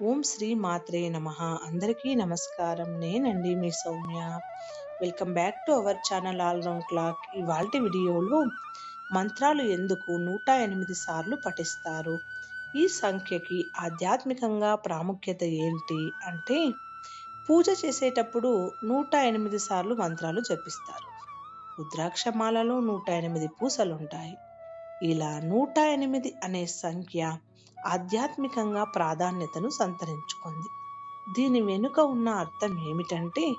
ఓం శ్రీ మాత్రే నమ. అందరికీ నమస్కారం. నేనండి మీ Soumya. Welcome back to our channel all round clock ఇవాళ వీడియోలో మంత్రాలు ఎందుకు నూట ఎనిమిది సార్లు పఠిస్తారు? ఈ సంఖ్యకి ఆధ్యాత్మికంగా ప్రాముఖ్యత ఏంటి అంటే పూజ చేసేటప్పుడు నూట ఎనిమిది సార్లు మంత్రాలు జపిస్తారు. రుద్రాక్షమాలలో నూట ఎనిమిది పూసలు ఉంటాయి ఇలా నూట ఎనిమిది అనే సంఖ్య ఆధ్యాత్మికంగా ప్రాధాన్యతను సంతరించుకుంది. దీని వెనుక ఉన్న అర్థం ఏమిటంటే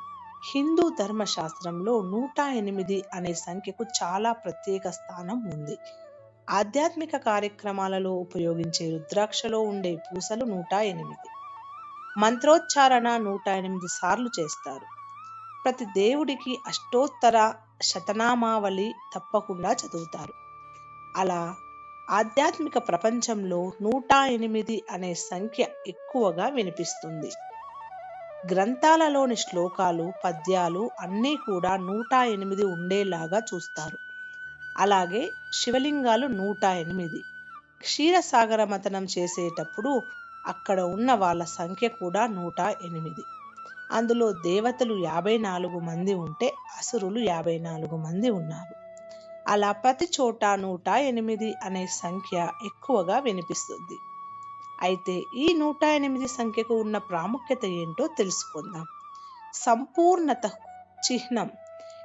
హిందూ ధర్మశాస్త్రంలో నూట ఎనిమిది అనే సంఖ్యకు చాలా ప్రత్యేక స్థానం ఉంది. ఆధ్యాత్మిక కార్యక్రమాలలో ఉపయోగించే రుద్రాక్షలో ఉండే పూసలు నూట ఎనిమిది. మంత్రోచ్చారణ నూట ఎనిమిది సార్లు చేస్తారు. ప్రతి దేవుడికి అష్టోత్తర శతనామావళి తప్పకుండా చదువుతారు. అలా ఆధ్యాత్మిక ప్రపంచంలో నూట ఎనిమిది అనే సంఖ్య ఎక్కువగా వినిపిస్తుంది. గ్రంథాలలోని శ్లోకాలు పద్యాలు అన్నీ కూడా నూట ఎనిమిది ఉండేలాగా చూస్తారు. అలాగే శివలింగాలు నూట ఎనిమిది. క్షీరసాగర మతనం చేసేటప్పుడు అక్కడ ఉన్న వాళ్ళ సంఖ్య కూడా నూట ఎనిమిది. అందులో దేవతలు యాభై నాలుగు మంది ఉంటే అసురులు యాభై నాలుగు మంది ఉన్నారు. అలా ప్రతి చోట నూట ఎనిమిది అనే సంఖ్య ఎక్కువగా వినిపిస్తుంది. అయితే ఈ నూట ఎనిమిది సంఖ్యకు ఉన్న ప్రాముఖ్యత ఏంటో తెలుసుకుందాం. సంపూర్ణత చిహ్నం.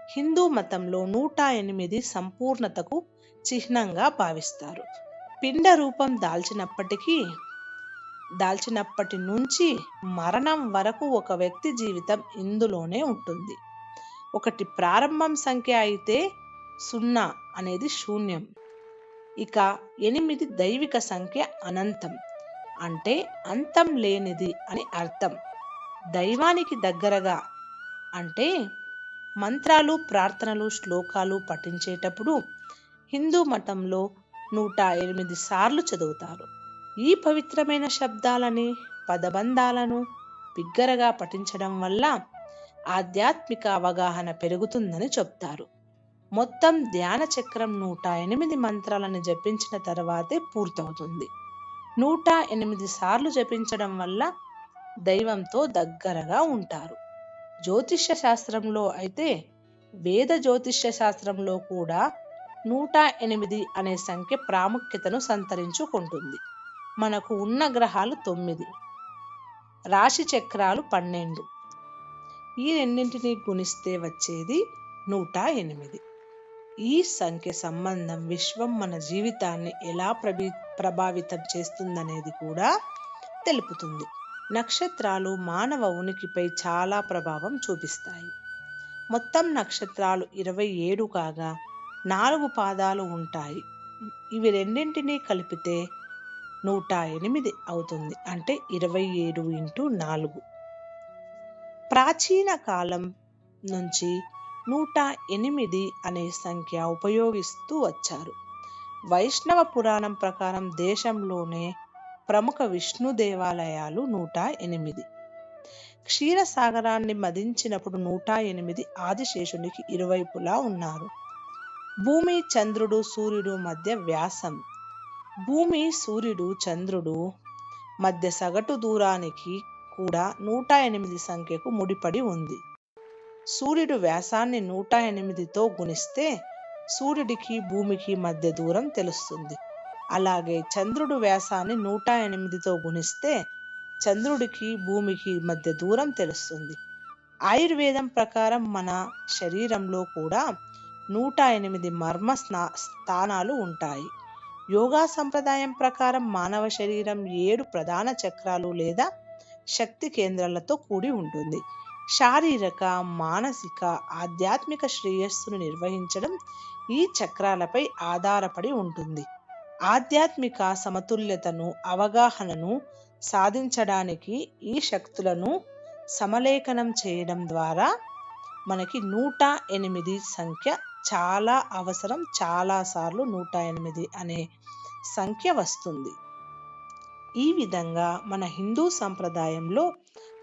హిందూ మతంలో నూట ఎనిమిది సంపూర్ణతకు చిహ్నంగా భావిస్తారు. పిండ రూపం దాల్చినప్పటికీ దాల్చినప్పటి నుంచి మరణం వరకు ఒక వ్యక్తి జీవితం ఇందులోనే ఉంటుంది. ఒకటి ప్రారంభం సంఖ్య అయితే సున్నా అనేది శూన్యం. ఇక ఎనిమిది దైవిక సంఖ్య అనంతం అంటే అంతం లేనిది అని అర్థం. దైవానికి దగ్గరగా అంటే మంత్రాలు ప్రార్థనలు శ్లోకాలు పఠించేటప్పుడు హిందూ మతంలో నూట ఎనిమిది సార్లు చదువుతారు. ఈ పవిత్రమైన శబ్దాలని పదబంధాలను బిగ్గరగా పఠించడం వల్ల ఆధ్యాత్మిక అవగాహన పెరుగుతుందని చెప్తారు. మొత్తం ధ్యాన చక్రం నూట ఎనిమిది మంత్రాలను జపించిన తర్వాతే పూర్తవుతుంది. నూట ఎనిమిది సార్లు జపించడం వల్ల దైవంతో దగ్గరగా ఉంటారు. జ్యోతిష్య శాస్త్రంలో అయితే వేద జ్యోతిష్య శాస్త్రంలో కూడా నూట ఎనిమిది అనే సంఖ్య ప్రాముఖ్యతను సంతరించుకుంటుంది. మనకు ఉన్న గ్రహాలు తొమ్మిది. రాశి చక్రాలు పన్నెండు. ఈ రెండింటిని గుణిస్తే వచ్చేది నూట ఎనిమిది. ఈ సంఖ్య సంబంధం విశ్వం మన జీవితాన్ని ఎలా ప్రభి ప్రభావితం చేస్తుందనేది కూడా తెలుపుతుంది. నక్షత్రాలు మానవ ఉనికిపై చాలా ప్రభావం చూపిస్తాయి. మొత్తం నక్షత్రాలు ఇరవై ఏడు కాగా నాలుగు పాదాలు ఉంటాయి. ఇవి రెండింటినీ కలిపితే నూట ఎనిమిది అవుతుంది. అంటే ఇరవై ఏడు ఇంటూ నాలుగు. ప్రాచీన కాలం నుంచి నూట ఎనిమిది అనే సంఖ్య ఉపయోగిస్తూ వచ్చారు. వైష్ణవ పురాణం ప్రకారం దేశంలోనే ప్రముఖ విష్ణు దేవాలయాలు నూట ఎనిమిది. క్షీరసాగరాన్ని మదించినప్పుడు నూట ఎనిమిది ఆదిశేషునికి ఇరువైపులా ఉన్నారు. భూమి చంద్రుడు సూర్యుడు మధ్య వ్యాసం. భూమి సూర్యుడు చంద్రుడు మధ్య సగటు దూరానికి కూడా నూట ఎనిమిది సంఖ్యకు ముడిపడి ఉంది. సూర్యుడు వ్యాసాన్ని నూట ఎనిమిదితో గుణిస్తే సూర్యుడికి భూమికి మధ్య దూరం తెలుస్తుంది. అలాగే చంద్రుడు వ్యాసాన్ని నూట ఎనిమిదితో గుణిస్తే చంద్రుడికి భూమికి మధ్య దూరం తెలుస్తుంది. ఆయుర్వేదం ప్రకారం మన శరీరంలో కూడా నూట ఎనిమిది మర్మ స్నా స్థానాలు ఉంటాయి. యోగా సంప్రదాయం ప్రకారం మానవ శరీరం ఏడు ప్రధాన చక్రాలు లేదా శక్తి కేంద్రాలతో కూడి ఉంటుంది. శారీరక మానసిక ఆధ్యాత్మిక శ్రేయస్సును నిర్వహించడం ఈ చక్రాలపై ఆధారపడి ఉంటుంది. ఆధ్యాత్మిక సమతుల్యతను అవగాహనను సాధించడానికి ఈ శక్తులను సమలేఖనం చేయడం ద్వారా మనకి నూట ఎనిమిది సంఖ్య చాలా అవసరం. చాలాసార్లు నూట ఎనిమిది అనే సంఖ్య వస్తుంది. ఈ విధంగా మన హిందూ సంప్రదాయంలో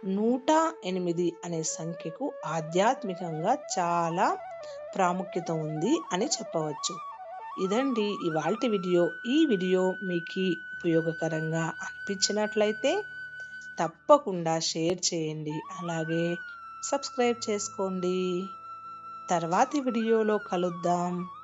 నూట ఎనిమిది అనే సంఖ్యకు ఆధ్యాత్మికంగా చాలా ప్రాముఖ్యత ఉంది అని చెప్పవచ్చు. ఇదండి ఇవాల్టి వీడియో. ఈ వీడియో మీకు ఉపయోగకరంగా అనిపించినట్లయితే తప్పకుండా షేర్ చేయండి. అలాగే సబ్స్క్రైబ్ చేసుకోండి. తర్వాతి వీడియోలో కలుద్దాం.